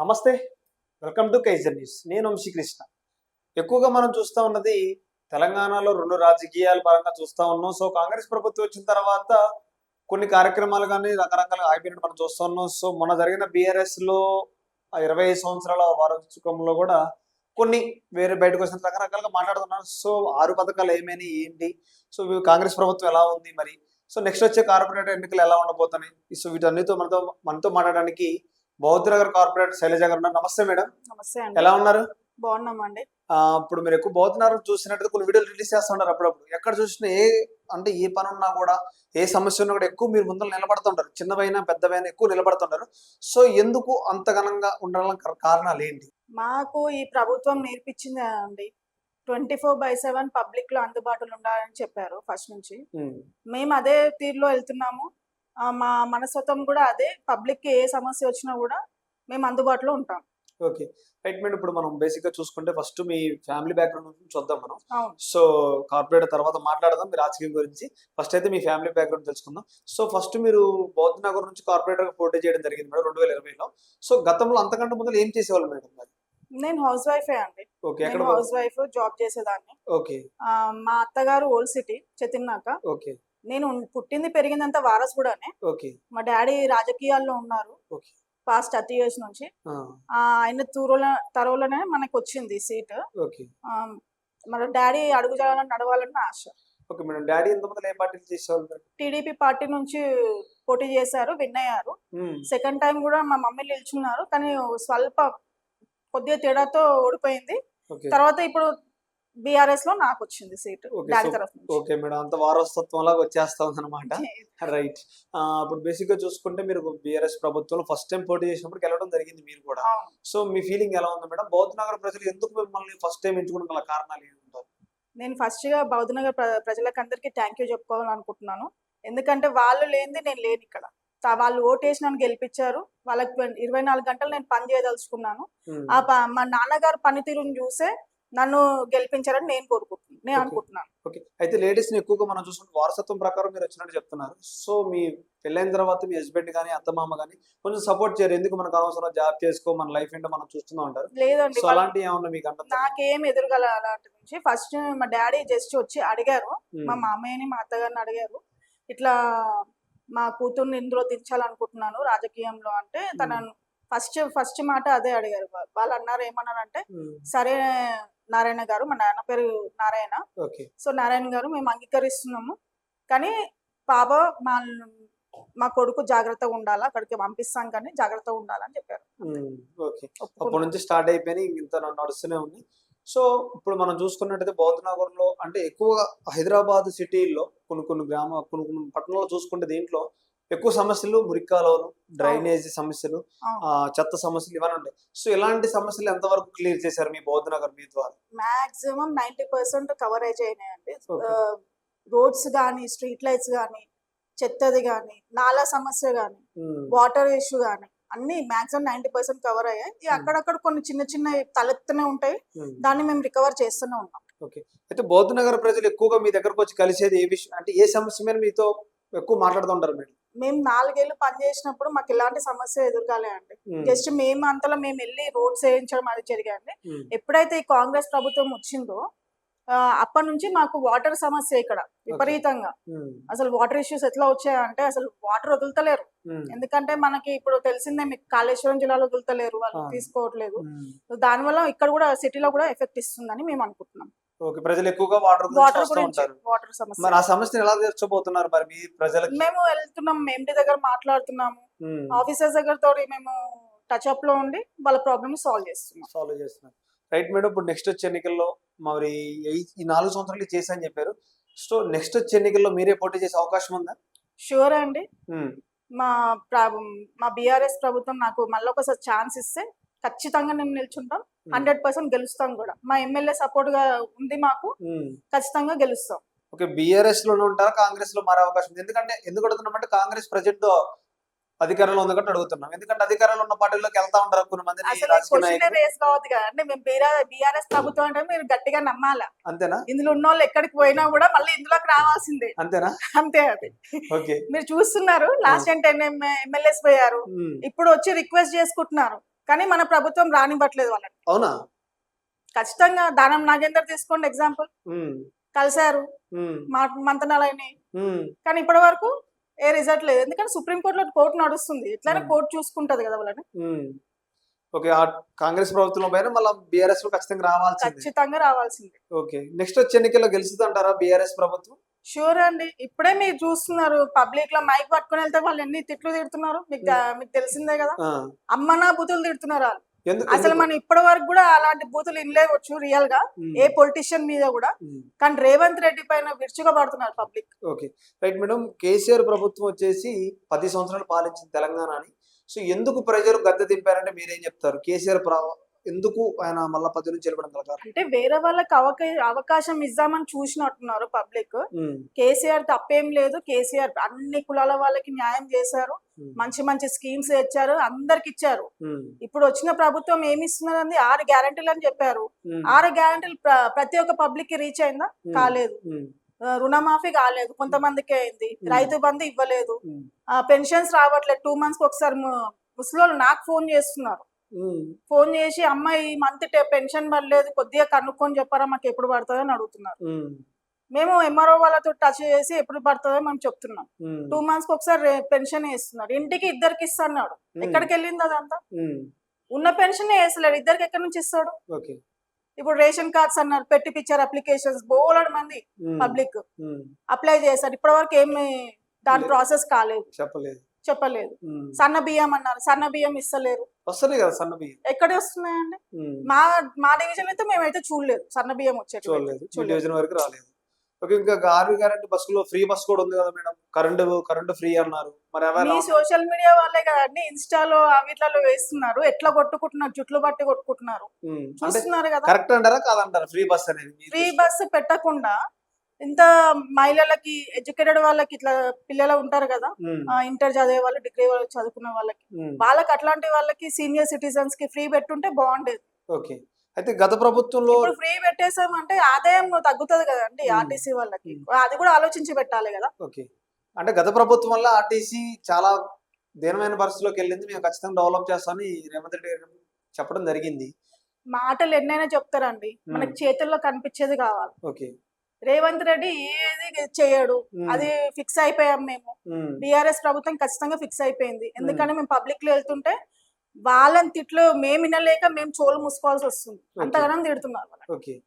నమస్తే welcome to Kaiser news నేను వంశీకృష్ణ. ఎక్కువగా మనం చూస్తూ ఉన్నది తెలంగాణలో రెండు రాజకీయాల పరంగా చూస్తూ ఉన్నాం. సో కాంగ్రెస్ ప్రభుత్వం వచ్చిన తర్వాత కొన్ని కార్యక్రమాలు కానీ రకరకాల ఆగిపోయినట్టు మనం చూస్తూ ఉన్నాం. సో మొన్న జరిగిన బీఆర్ఎస్లో ఇరవై ఐదు సంవత్సరాల వారోత్సవంలో కూడా కొన్ని వేరే బయటకు వచ్చిన రకరకాలుగా మాట్లాడుతున్నారు. సో ఆరు పథకాలు ఏమైనా ఏంటి? సో కాంగ్రెస్ ప్రభుత్వం ఎలా ఉంది మరి? సో నెక్స్ట్ వచ్చే కార్పొరేట్ ఎన్నికలు ఎలా ఉండబోతున్నాయి? సో వీటన్నిటితో మనతో మనతో మాట్లాడడానికి బౌద్ధ నగర్ కార్పొరేట్ శైలజ గారు ఉన్నారు. నమస్తే మేడం. నమస్తే అండి. ఎలా ఉన్నారు? బాగున్నామండి. ఇప్పుడు మీరు ఎక్కువ బౌద్ధ నగర్ చూసినట్టు కొన్ని వీడియోలు రిలీజ్ చేస్తుంటారు అప్పుడప్పుడు. ఎక్కడ చూసినా ఏ అంటే ఏ పని ఉన్నా కూడా ఏ సమస్య ఉన్నా కూడా ఎక్కువ మీరు ముందర నిలబడుతుంటారు. చిన్నవైనా పెద్దవైనా ఎక్కువ నిలబడుతుంటారు. సో ఎందుకు అంత ఘనంగా ఉండడం కారణాలు ఏంటి? మాకు ఈ ప్రభుత్వం నేర్పించింది అండి ట్వంటీ ఫోర్ బై సెవెన్ పబ్లిక్లో అందుబాటులో ఉండాలని చెప్పారు ఫస్ట్ నుంచి. మేము అదే తీరులో వెళ్తున్నాము. మా మనస్తత్వం కూడా అదే. పబ్లిక్కి ఏ సమస్య వచ్చినా కూడా మేము అందుబాటులో ఉంటాం. ఓకే. రైట్ మేడం ఇప్పుడు మనం బేసిక్గా చూసుకుంటే ఫస్ట్ మీ ఫ్యామిలీ బ్యాక్గ్రౌండ్ నుంచి చూద్దాం మనం. సో కార్పొరేట్ తర్వాత మాట్లాడదాం మీ రాజకీయం గురించి. ఫస్ట్ అయితే మీ ఫ్యామిలీ బ్యాక్గ్రౌండ్ తెలుసుకుందాం. సో ఫస్ట్ మీరు బౌద్ధ నగర్ నుంచి కార్పొరేటర్ పోటీ చేయడం జరిగింది మేడం రెండు వేల ఇరవైలో. సో గతంలో అంతకంటే ముందు ఏం చేసేవాళ్ళు మేడం మరి? నేను హౌస్ వైఫే అండి. ఓకే నేను హౌస్ వైఫ్ జాబ్ చేసేదాన్ని. ఓకే. మా అత్తగారు ఓల్డ్ సిటీ చెతిన్నాక. ఓకే. నేను పుట్టింది పెరిగిందంతా వారసుగూడనే ఓకే. మా డాడీ రాజకీయాల్లో ఉన్నారు. ఓకే. పాస్ట్ థర్టీ ఇయర్స్ నుంచి. ఆయన తూరుల తరువులోనే మనకు వచ్చింది సీట్. ఓకే. మన డాడీ అడుగు జాడలో నడవాలని ఆశ. Okay madam. డాడీ ఎంతమంది ఏ పార్టీలు చేసేవాళ్ళు మేడం? టీడీపీ పార్టీ నుంచి పోటీ చేశారు విన్ అయ్యారు. సెకండ్ టైం కూడా మా మమ్మీ నిల్చున్నారు. కానీ స్వల్ప కొద్దిగా తేడాతో ఓడిపోయింది. తర్వాత ఇప్పుడు బీఆర్ఎస్లో నాకు వచ్చింది సీట్ డాడీ తరఫు ఓకే మేడం అంత వారసత్వం లాగా వచ్చేస్తా ఉందన్నమాట రైట్ ఇప్పుడు బేసిక్గా చూసుకుంటే మీరు బీఆర్ఎస్ ప్రభుత్వంలో ఫస్ట్ టైం పోటీ చేసినప్పుడు గెలవడం జరిగింది మీరు కూడా. సో మీ ఫీలింగ్ ఎలా ఉంది మేడం? బౌద్ధ నగర ప్రజలు ఎందుకు మిమ్మల్ని ఫస్ట్ టైం ఎంచుకోవడం గల కారణాలు ఏంటారు నేను ఫస్ట్గా బౌద్ధనగర్ ప్ర- ప్రజలకు అందరికీ థ్యాంక్ యూ చెప్పుకోవాలనుకుంటున్నాను. ఎందుకంటే వాళ్ళు లేనిది నేను లేను ఇక్కడ. వాళ్ళు ఓటేసి నన్ను గెలిపించారు. వాళ్ళకి ఇరవై నాలుగు గంటలు నేను పని చేయదలుచుకున్నాను. ఆ మా నాన్నగారు పనితీరుని చూసే నన్ను గెలిపించారని నేను కోరుకుంటున్నాను నేను. అనుకుంటున్నాను. ఓకే. అయితే లేడీస్ని ఎక్కువగా మనం చూసుకుంటే వారసత్వం ప్రకారం మీరు వచ్చినట్టు చెప్తున్నారు. సో మీ పెళ్ళైన తర్వాత మీ హస్బెండ్ కానీ అత్తమామ కానీ కొంచెం సపోర్ట్ చేయరు. ఎందుకు మనకు అవసరం జాబ్ చేసుకో మన లైఫ్ ఏంటో మనం చూస్తున్నాం అంటారు లేదండి. సో అలాంటి ఏమన్నా మీకు అంటే నాకేం ఎదురుగల అలాంటి నుంచి ఫస్ట్ మా డాడీ జస్ట్ వచ్చి అడిగారు. మా మామయ్యని మా అత్తగారిని అడిగారు. ఇట్లా మా కూతుర్ని ఇందులో దించాలనుకుంటున్నాను రాజకీయంలో అంటే తన ఫస్ట్ ఫస్ట్ మాట అదే అడిగారు. వాళ్ళు అన్నారు ఏమన్నారంటే సరే నారాయణ గారు మా నాన్న పేరు నారాయణ. సో నారాయణ గారు మేము అంగీకరిస్తున్నాము. కానీ పాప మా మా కొడుకు జాగ్రత్తగా ఉండాలా? అక్కడికి పంపిస్తాం కానీ జాగ్రత్తగా ఉండాలని చెప్పారు. ఓకే. అప్పటి. నుంచి స్టార్ట్ అయిపోయినాయి. ఇంత నడుస్తూనే ఉంది సో ఇప్పుడు మనం చూసుకున్నట్టయితే బౌద్ధ నగర్లో అంటే ఎక్కువగా హైదరాబాద్ సిటీల్లో కొన్ని కొన్ని గ్రామ కొన్ని కొన్ని పట్టణాల్లో చూసుకుంటే దీంట్లో ఎక్కువ సమస్యలు మురికాలువలు డ్రైనేజీ సమస్యలు చెత్త సమస్యలు ఇవన్నీ ఉంటాయి. సో ఇలాంటి సమస్యలు ఎంతవరకు క్లియర్ చేశారు మీ బౌద్ధ నగర్ మీ ద్వారా? మాక్సిమం నైంటీ పర్సెంట్ కవరేజ్ అయినాయండి. రోడ్స్ కానీ స్ట్రీట్ లైట్స్ కానీ చెత్తది కానీ నాలా సమస్య కానీ వాటర్ ఇష్యూ కానీ అన్ని మాక్సిమం నైంటీ పర్సెంట్ కవర్ అయ్యాయి. అక్కడక్కడ కొన్ని చిన్న చిన్న తలెత్తునే ఉంటాయి. దాన్ని మేము రికవర్ చేస్తూనే ఉన్నాం. అయితే బౌద్ధ నగర్ ప్రజలు ఎక్కువగా మీ దగ్గరకు వచ్చి కలిసేది ఏ విషయం అంటే ఏ సమస్య మీద మీతో ఎక్కువ మాట్లాడుతుంటారు మేడం మేము నాలుగేళ్ళు పని చేసినప్పుడు మాకు ఇలాంటి సమస్య ఎదురుగాలే అండి. జస్ట్ మేము అంతలో మేము వెళ్ళి రోడ్స్ వేయించడం అది జరిగింది ఉమ్, ఎప్పుడైతే ఈ కాంగ్రెస్ ప్రభుత్వం వచ్చిందో అప్పటి నుంచి మాకు వాటర్ సమస్య ఇక్కడ విపరీతంగా. అసలు వాటర్ ఇష్యూస్ ఎట్లా వచ్చాయంటే అసలు వాటర్ వదులుతలేరు. ఎందుకంటే మనకి ఇప్పుడు తెలిసిందే మీకు కాళేశ్వరం జిల్లాలో వదులుతలేరు వాళ్ళు. తీసుకోవట్లేదు. దానివల్ల ఇక్కడ కూడా సిటీలో కూడా ఎఫెక్ట్ ఇస్తుందని మేము అనుకుంటున్నాం. ఓకే ప్రజలు ఎక్కువగా వాటర్ వాటర్ గురించి వాటర్ మరి సమస్య. ఆ సమస్యను ఎలా తీర్చబోతున్నారు మరి మీ ప్రజలకి? మేము వెళ్తున్నాం ఎండి దగ్గర మాట్లాడుతున్నాము. ఆఫీసర్స్ దగ్గర తోటి మేము టచ్ అప్లో ఉండి వాళ్ళ ప్రాబ్లమ్ సాల్వ్ చేస్తున్నాం. సాల్వ్ చేస్తున్నారు. రైట్ మేడం ఇప్పుడు నెక్స్ట్ వచ్చే ఎన్నికల్లో మరి ఈ- నాలుగు సంవత్సరాలు చేసా అని చెప్పారు. సో నెక్స్ట్ వచ్చే ఎన్నికల్లో మీరే పోటీ చేసే అవకాశం ఉందా? షూర్ అండి. మా మా బీఆర్ఎస్ ప్రభుత్వం నాకు మళ్ళీ ఒకసారి ఛాన్స్ ఇస్తే ఖచ్చితంగా మేము నిల్చుంటాం. హండ్రెడ్ పర్సెంట్ గెలుస్తాం కూడా. మా ఎమ్మెల్యే సపోర్ట్గా ఉంది మాకు. ఖచ్చితంగా గెలుస్తాం. ఓకే బీఆర్ఎస్లోనే ఉంటారా? కాంగ్రెస్లో మారే అవకాశం ఉంది. ఎందుకంటే ఎందుకు అడుగుతున్నామంటే కాంగ్రెస్ ప్రజెంట్ అధికారంలో ఉంది కాబట్టి అడుగుతున్నాం. ఎందుకంటే అధికారంలో ఉన్న పార్టీలోకి వెళ్తా ఉంటారు కొన్ని మంది. రేస్ కావద్దు కదా. అంటే మేము బీఆర్ఎస్ ప్రభుత్వం అంటే మీరు గట్టిగా నమ్మాలా? అంతేనా? ఇందులో ఉన్న వాళ్ళు ఎక్కడికి పోయినా కూడా మళ్ళీ ఇందులోకి రావాల్సిందే. అంతేనా? అంతే అది. ఓకే. మీరు చూస్తున్నారు లాస్ట్ టైం టెన్ ఎమ్మెల్యేస్ పోయారు. ఇప్పుడు వచ్చి రిక్వెస్ట్ చేసుకుంటున్నారు. కానీ మన ప్రభుత్వం రానివ్వట్లేదు వాళ్ళని అవునా? ఖచ్చితంగా దానం నాగేందర్ తీసుకోండి ఎగ్జాంపుల్. కలిశారు. ఉమ్, మా మంతనాలు అయినాయి ఉమ్, కానీ ఇప్పటి వరకు ఏ రిజల్ట్ లేదు. ఎందుకంటే సుప్రీంకోర్టులో కోర్టు నడుస్తుంది. ఎట్లయినా Hmm. కోర్టు చూసుకుంటది కదా వాళ్ళని. ఓకే కాంగ్రెస్ ప్రభుత్వం పైన మళ్ళీ బీఆర్ఎస్ ఖచ్చితంగా రావాల్సింది. ఖచ్చితంగా రావాల్సిందే. ఓకే నెక్స్ట్ వచ్చే ఎన్నికల్లో గెలుస్తుంది అంటారా బీఆర్ఎస్ ప్రభుత్వం? షూర్ అండి. ఇప్పుడే మీరు చూస్తున్నారు. పబ్లిక్లో మైక్ పట్టుకుని వెళ్తే వాళ్ళు ఎన్ని తిట్లు తిడుతున్నారు? మీకు దా- మీకు తెలిసిందే కదా? ఆ, అమ్మనా బూతులు తిడుతున్నారు వాళ్ళు. అసలు? మనం ఇప్పటి వరకు కూడా అలాంటి బూతులు ఇనలేవచ్చు రియల్గా. ఉమ్, ఏ పొలిటీషియన్ మీద కూడా. ఉమ్. కానీ రేవంత్ రెడ్డి పైన విరుచుగా పడుతున్నారు public okay right madam KCR ప్రభుత్వం వచ్చేసి పది సంవత్సరాలు పాలించిన తెలంగాణని. సో ఎందుకు ప్రజలు గద్దె దింపారంటే మీరేం చెప్తారు? కేసీఆర్ ఎందుకు ఆయన మళ్ళా పది నుంచి వెళ్ళడం కారణం? అంటే వేరే వాళ్ళకి అవక అవకాశం ఇద్దామని చూసినట్టున్నారు పబ్లిక్. కేసీఆర్ తప్పేం లేదు. కేసీఆర్ అన్ని కులాల వాళ్ళకి న్యాయం చేశారు. మంచి మంచి స్కీమ్స్ ఇచ్చారు అందరికి ఇచ్చారు. ఇప్పుడు వచ్చిన ప్రభుత్వం ఏమి ఇస్తున్నదండి ఆరు గ్యారంటీలు అని చెప్పారు. ఆరు గ్యారంటీలు ప్ర- ప్రతి ఒక్క పబ్లిక్కి రీచ్ అయిందా? కాలేదు. రుణమాఫీ కాలేదు. కొంతమందికి అయింది. రైతు బంధు ఇవ్వలేదు. పెన్షన్స్ రావట్లేదు. టూ మంత్స్కి ఒకసారి ము- ముసలోళ్ళు నాకు ఫోన్ చేస్తున్నారు. ఫోన్ చేసి అమ్మాయి మంత్ పెన్షన్ పడలేదు కొద్దిగా కనుక్కొని చెప్పారా మాకు ఎప్పుడు పడుతుందో అని అడుగుతున్నారు. మేము ఎంఆర్ఓ వాళ్ళతో టచ్ చేసి ఎప్పుడు పడుతుందో మేము చెప్తున్నాం. టూ మంత్స్ ఒకసారి పెన్షన్ ఇస్తున్నారు ఇంటికి ఇద్దరికి ఇస్తున్నాడు ఎక్కడికి వెళ్ళింది అదంతా? ఉన్న పెన్షన్ వేసలేడు ఇద్దరికి ఎక్కడి నుంచి ఇస్తాడు? ఇప్పుడు రేషన్ కార్డ్స్ అన్నారు పెట్టి పిక్చర్ అప్లికేషన్స్. బోలెడు మంది పబ్లిక్. అప్లై చేశారు. ఇప్పటి వరకు ఏమి దాని. ప్రాసెస్ కాలేదు. చెప్పలేదు. చెప్పలేదు. సన్న బియ్యం అన్నారు. సన్న బియ్యం ఇస్తలేరు. వస్తున్నాయి కదా సన్న బియ్యం? ఎక్కడ వస్తున్నాయండి? మా మా డివిజన్ అయితే మేమైతే చూడలేదు. సన్న బియ్యం వచ్చేటి చూడలేదు. డివిజన్ వరకు రాలేదు. ఓకే ఇంకా ఆరు కరెంట్ బస్సులో ఫ్రీ బస్ కూడా ఉంది కదా మేడం? కరెంట్ కరెంట్ ఫ్రీ అన్నారు. మరి మీ సోషల్ మీడియా వాళ్ళే కదండి. ఇన్స్టాలో అవిట్లలో వేస్తున్నారు. ఎట్లా కొట్టుకుంటున్నారు? జుట్లు పట్టి కొట్టుకుంటున్నారు. చూస్తున్నారు కదా. కరెక్ట్ అంటారా? కాదంటారా? ఫ్రీ బస్ అనేది ఫ్రీ? బస్సు పెట్టకుండా ఇంత మహిళలకి ఎడ్యుకేటెడ్ వాళ్ళకి ఇట్లా పిల్లలు ఉంటారు కదా ఇంటర్ చదివే వాళ్ళు డిగ్రీ వాళ్ళు చదువుకున్న వాళ్ళకి. వాళ్ళకి అట్లాంటి వాళ్ళకి సీనియర్ సిటిజన్స్కి ఫ్రీ పెట్టుంటే బాగుండేది. ఓకే. అయితే గత ప్రభుత్వంలో ఇప్పుడు ఫ్రీ పెట్టేసామంటే ఆదాయం తగ్గుతుంది కదండి. ఆర్టీసీ వాళ్ళకి. అది కూడా ఆలోచించి పెట్టాలి కదా. ఓకే. అంటే గత ప్రభుత్వం వల్ల ఆర్టీసీ చాలా దీనమైన పరిస్థితిలోకి వెళ్ళింది. మేము ఖచ్చితంగా డెవలప్ చేస్తామని రేవంత్ రెడ్డి గారు చెప్పడం జరిగింది. మాటలు ఎన్నైనా చెప్తారండి. మనకి. చేతుల్లో కనిపించేది కావాలి. ఓకే. రేవంత్ రెడ్డి ఏది చేయడు. అది ఫిక్స్ అయిపోయాం మేము. బీఆర్ఎస్ ప్రభుత్వం ఖచ్చితంగా ఫిక్స్ అయిపోయింది. ఎందుకంటే మేము పబ్లిక్లో వెళ్తుంటే వాళ్ళని తిట్లు మేము వినలేక మేము చోలు మూసుకోవాల్సి వస్తుంది. అంతగానం తిడుతున్నారు